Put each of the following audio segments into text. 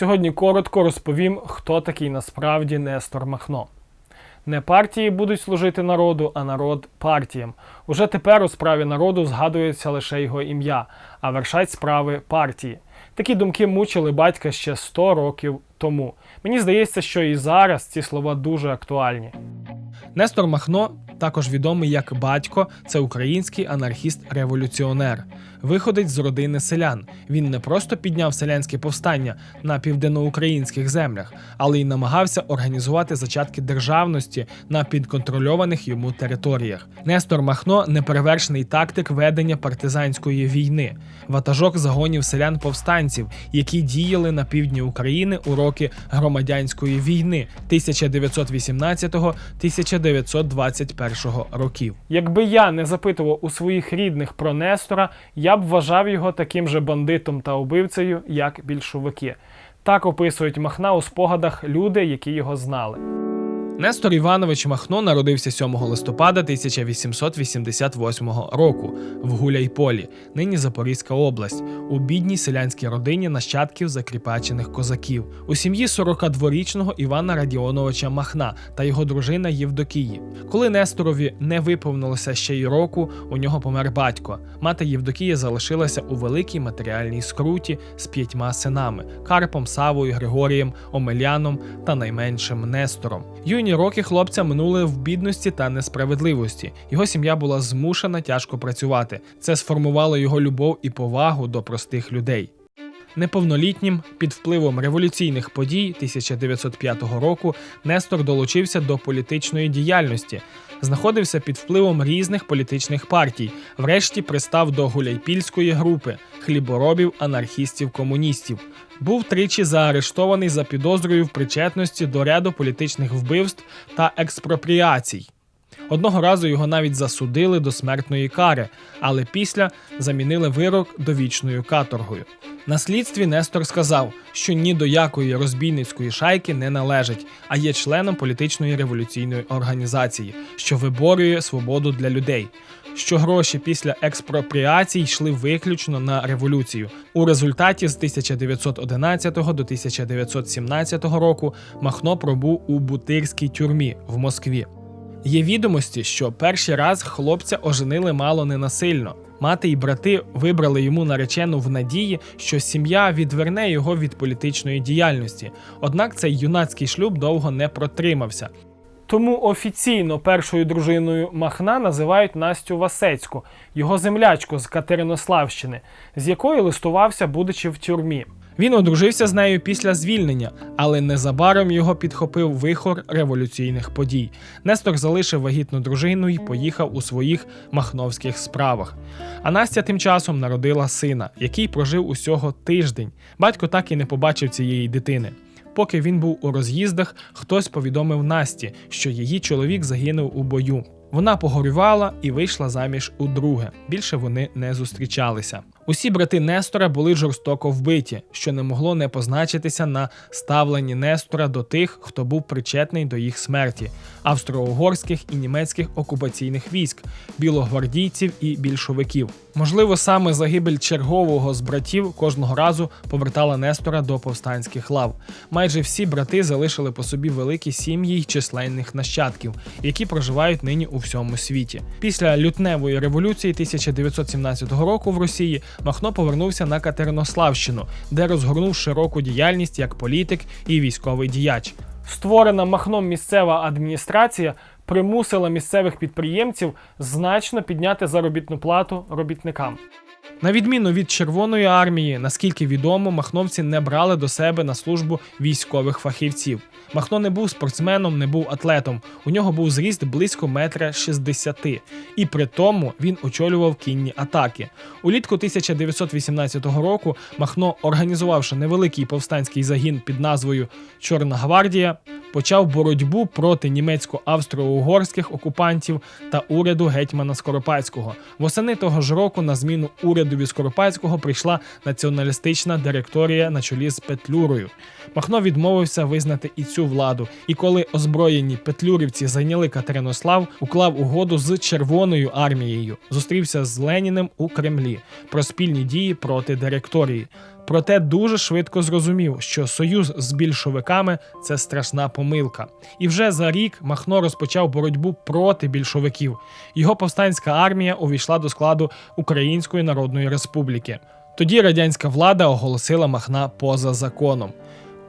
Сьогодні коротко розповім, хто такий насправді Нестор Махно. Не партії будуть служити народу, а народ партіям. Уже тепер у справі народу згадується лише його ім'я, а вершать справи партії. Такі думки мучили батька ще 100 років тому. Мені здається, що і зараз ці слова дуже актуальні. Нестор Махно, також відомий як батько, це український анархіст-революціонер. Виходить з родини селян. Він не просто підняв селянське повстання на південноукраїнських землях, але й намагався організувати зачатки державності на підконтрольованих йому територіях. Нестор Махно неперевершений тактик ведення партизанської війни, ватажок загонів селян-повстанців, які діяли на півдні України у роки громадянської війни 1918-1921 років. Якби я не запитував у своїх рідних про Нестора, я б вважав його таким же бандитом та убивцею, як більшовики. Так описують Махна у спогадах люди, які його знали. Нестор Іванович Махно народився 7 листопада 1888 року в Гуляйполі, нині Запорізька область, у бідній селянській родині нащадків закріпачених козаків, у сім'ї 42-річного Івана Радіоновича Махна та його дружина Євдокії. Коли Несторові не виповнилося ще й року, у нього помер батько. Мати Євдокія залишилася у великій матеріальній скруті з п'ятьма синами Карпом, Савою, Григорієм, Омеляном та найменшим Нестором. Юні роки хлопця минули в бідності та несправедливості. Його сім'я була змушена тяжко працювати. Це сформувало його любов і повагу до простих людей. Неповнолітнім під впливом революційних подій 1905 року Нестор долучився до політичної діяльності, знаходився під впливом різних політичних партій. Врешті пристав до гуляйпільської групи хліборобів, анархістів, комуністів. Був тричі заарештований за підозрою в причетності до ряду політичних вбивств та експропріацій. Одного разу його навіть засудили до смертної кари, але після замінили вирок довічною каторгою. На слідстві Нестор сказав, що ні до якої розбійницької шайки не належить, а є членом політичної революційної організації, що виборює свободу для людей. Що гроші після експропріацій йшли виключно на революцію. У результаті з 1911 до 1917 року Махно пробув у Бутирській тюрмі в Москві. Є відомості, що перший раз хлопця оженили мало не насильно. Мати і брати вибрали йому наречену в надії, що сім'я відверне його від політичної діяльності. Однак цей юнацький шлюб довго не протримався. Тому офіційно першою дружиною Махна називають Настю Васецьку, його землячку з Катеринославщини, з якою листувався, будучи в тюрмі. Він одружився з нею після звільнення, але незабаром його підхопив вихор революційних подій. Нестор залишив вагітну дружину і поїхав у своїх махновських справах. А Настя тим часом народила сина, який прожив усього тиждень. Батько так і не побачив цієї дитини. Поки він був у роз'їздах, хтось повідомив Насті, що її чоловік загинув у бою. Вона погорювала і вийшла заміж у друге. Більше вони не зустрічалися. Усі брати Нестора були жорстоко вбиті, що не могло не позначитися на ставленні Нестора до тих, хто був причетний до їх смерті австро-угорських і німецьких окупаційних військ, білогвардійців і більшовиків. Можливо, саме загибель чергового з братів кожного разу повертала Нестора до повстанських лав. Майже всі брати залишили по собі великі сім'ї й численних нащадків, які проживають нині у всьому світі. Після лютневої революції 1917 року в Росії Махно повернувся на Катеринославщину, де розгорнув широку діяльність як політик і військовий діяч. Створена Махном місцева адміністрація примусила місцевих підприємців значно підняти заробітну плату робітникам. На відміну від Червоної армії, наскільки відомо, махновці не брали до себе на службу військових фахівців. Махно не був спортсменом, не був атлетом. У нього був зріст близько метра 60. І при тому він очолював кінні атаки. Улітку 1918 року Махно, організувавши невеликий повстанський загін під назвою Чорна гвардія, почав боротьбу проти німецько-австро-угорських окупантів та уряду гетьмана Скоропадського. Восени того ж року на зміну урядові Скоропадського прийшла націоналістична директорія на чолі з Петлюрою. Махно відмовився визнати і цю владу. І коли озброєні петлюрівці зайняли Катеринослав, уклав угоду з Червоною армією, зустрівся з Леніним у Кремлі про спільні дії проти директорії. Проте дуже швидко зрозумів, що союз з більшовиками це страшна помилка. І вже за рік Махно розпочав боротьбу проти більшовиків. Його повстанська армія увійшла до складу Української Народної Республіки. Тоді радянська влада оголосила Махна поза законом.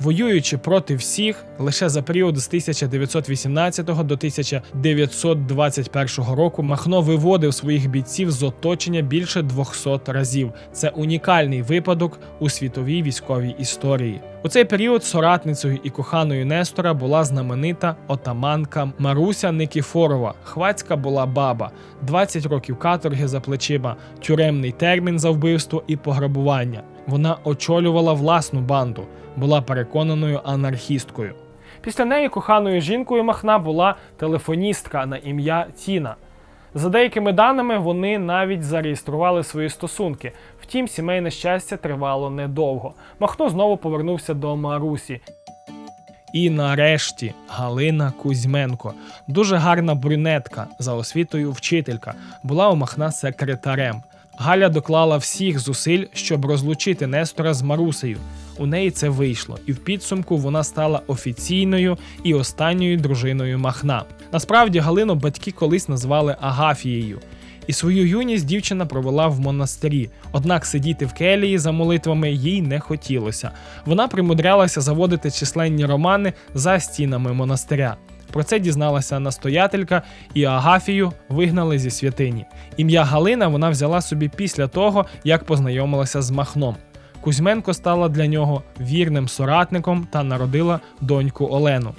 Воюючи проти всіх, лише за період з 1918 до 1921 року Махно виводив своїх бійців з оточення більше 200 разів. Це унікальний випадок у світовій військовій історії. У цей період соратницею і коханою Нестора була знаменита отаманка Маруся Никіфорова. Хвацька була баба, 20 років каторги за плечима, тюремний термін за вбивство і пограбування. Вона очолювала власну банду, була переконаною анархісткою. Після неї коханою жінкою Махна була телефоністка на ім'я Тіна. За деякими даними, вони навіть зареєстрували свої стосунки. Втім, сімейне щастя тривало недовго. Махно знову повернувся до Марусі. І нарешті Галина Кузьменко, дуже гарна брюнетка за освітою вчителька, була у Махна секретарем. Галя доклала всіх зусиль, щоб розлучити Нестора з Марусею. У неї це вийшло, і в підсумку вона стала офіційною і останньою дружиною Махна. Насправді Галину батьки колись назвали Агафією. І свою юність дівчина провела в монастирі, однак сидіти в келії за молитвами їй не хотілося. Вона примудрялася заводити численні романи за стінами монастиря. Про це дізналася настоятелька, і Агафію вигнали зі святині. Ім'я Галина вона взяла собі після того, як познайомилася з Махном. Кузьменко стала для нього вірним соратником та народила доньку Олену.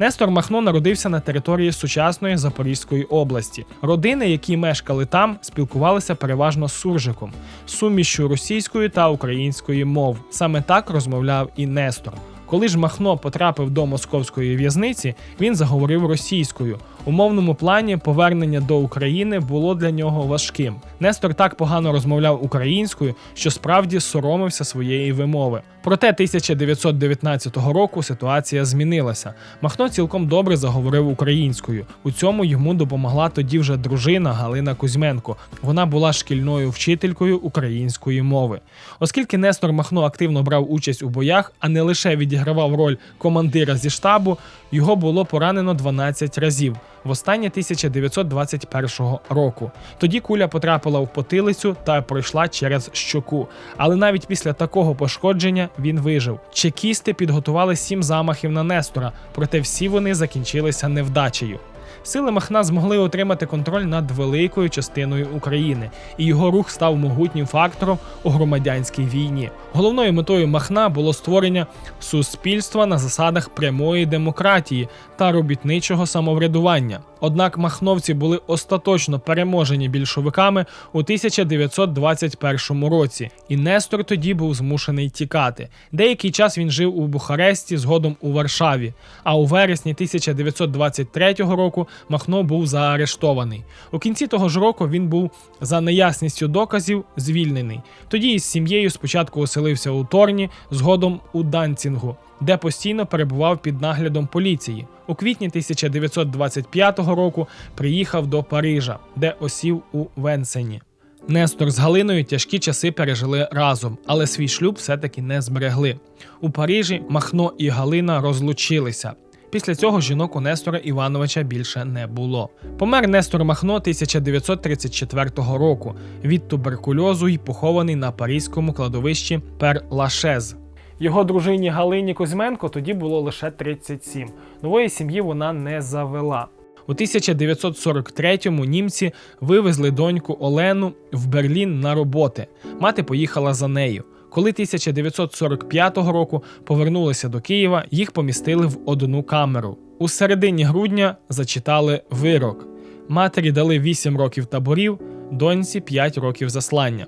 Нестор Махно народився на території сучасної Запорізької області. Родини, які мешкали там, спілкувалися переважно з суржиком, сумішчю російської та української мов. Саме так розмовляв і Нестор. Коли ж Махно потрапив до московської в'язниці, він заговорив російською. У мовному плані повернення до України було для нього важким. Нестор так погано розмовляв українською, що справді соромився своєї вимови. Проте 1919 року ситуація змінилася. Махно цілком добре заговорив українською. У цьому йому допомогла тоді вже дружина Галина Кузьменко. Вона була шкільною вчителькою української мови. Оскільки Нестор Махно активно брав участь у боях, а не лише відігравав роль командира зі штабу, його було поранено 12 разів. Востаннє 1921 року. Тоді куля потрапила в потилицю та пройшла через щоку. Але навіть після такого пошкодження він вижив. Чекісти підготували сім замахів на Нестора, проте всі вони закінчилися невдачею. Сили Махна змогли отримати контроль над великою частиною України, і його рух став могутнім фактором у громадянській війні. Головною метою Махна було створення суспільства на засадах прямої демократії та робітничого самоврядування. Однак махновці були остаточно переможені більшовиками у 1921 році, і Нестор тоді був змушений тікати. Деякий час він жив у Бухаресті, згодом у Варшаві. А у вересні 1923 року Махно був заарештований. У кінці того ж року він був за неясністю доказів звільнений. Тоді із сім'єю спочатку оселився у Торні, згодом у Данцінгу, де постійно перебував під наглядом поліції. У квітні 1925 року приїхав до Парижа, де осів у Венсені. Нестор з Галиною тяжкі часи пережили разом, але свій шлюб все-таки не зберегли. У Парижі Махно і Галина розлучилися. Після цього жінок у Нестора Івановича більше не було. Помер Нестор Махно 1934 року від туберкульозу і похований на паризькому кладовищі Пер Лашез. Його дружині Галині Кузьменко тоді було лише 37. Нової сім'ї вона не завела. У 1943-му німці вивезли доньку Олену в Берлін на роботи. Мати поїхала за нею. Коли 1945 року повернулися до Києва, їх помістили в одну камеру. У середині грудня зачитали вирок. Матері дали 8 років таборів, доньці 5 років заслання.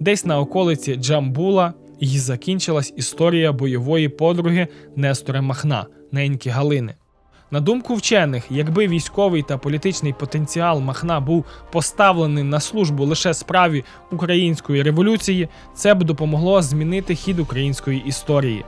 Десь на околиці Джамбула і закінчилась історія бойової подруги Нестора Махна, неньки Галини. На думку вчених, якби військовий та політичний потенціал Махна був поставлений на службу лише справі української революції, це б допомогло змінити хід української історії.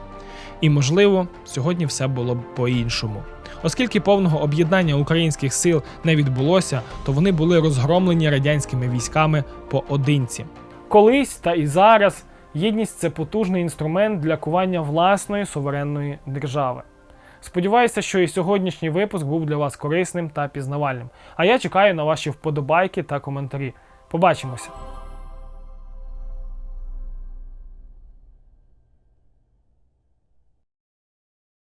І, можливо, сьогодні все було б по-іншому. Оскільки повного об'єднання українських сил не відбулося, то вони були розгромлені радянськими військами поодинці. Колись та і зараз Єдність це потужний інструмент для кування власної суверенної держави. Сподіваюся, що і сьогоднішній випуск був для вас корисним та пізнавальним. А я чекаю на ваші вподобайки та коментарі. Побачимося!